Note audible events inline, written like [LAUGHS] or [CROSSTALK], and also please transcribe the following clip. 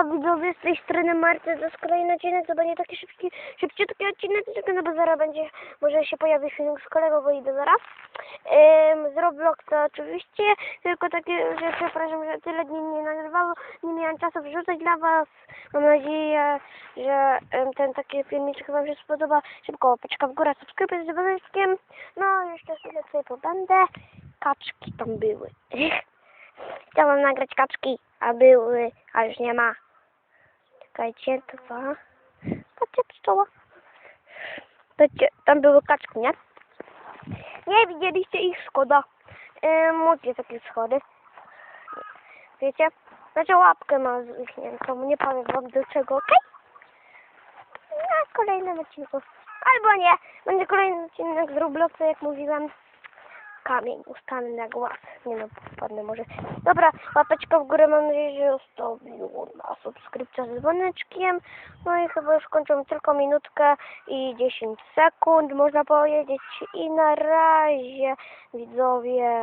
Siema widzowie, z tej strony Marty, to jest kolejny odcinek, to będzie taki szybki, szybciutki odcinek, tylko no bo zaraz będzie, może się pojawi film z kolegą, bo idę zaraz. Ym, z Robloxa oczywiście, tylko takie, że przepraszam, że tyle dni nie nagrywało, nie miałem czasu wrzucać dla was. Mam nadzieję, że ym, ten taki filmik wam się spodoba. Szybko łapeczka w górę, subskrypcja z dzwoneczkiem. No, jeszcze chwilę sobie pobędę. Kaczki tam były. [LAUGHS] Chciałam nagrać kaczki, a były, a już nie ma. Czekajcie, dwa. Patrzcie, pszczoła. Patrzcie, tam były kaczki, nie? Nie widzieliście ich, szkoda. Mówię takie schody. Wiecie? Znaczy łapkę ma zwichniętą, nie powiem wam do czego, okej? Na kolejnym odcinku. Albo nie, będzie kolejny odcinek z Robloxa, jak mówiłem kamień ustanę na głaz. Nie no, wpadnę może. Dobra, łapeczka w górę mam nadzieję, że zostawiło na subskrypcja z dzwoneczkiem. No i chyba już kończą tylko minutkę i 10 sekund, można powiedzieć. I na razie, widzowie.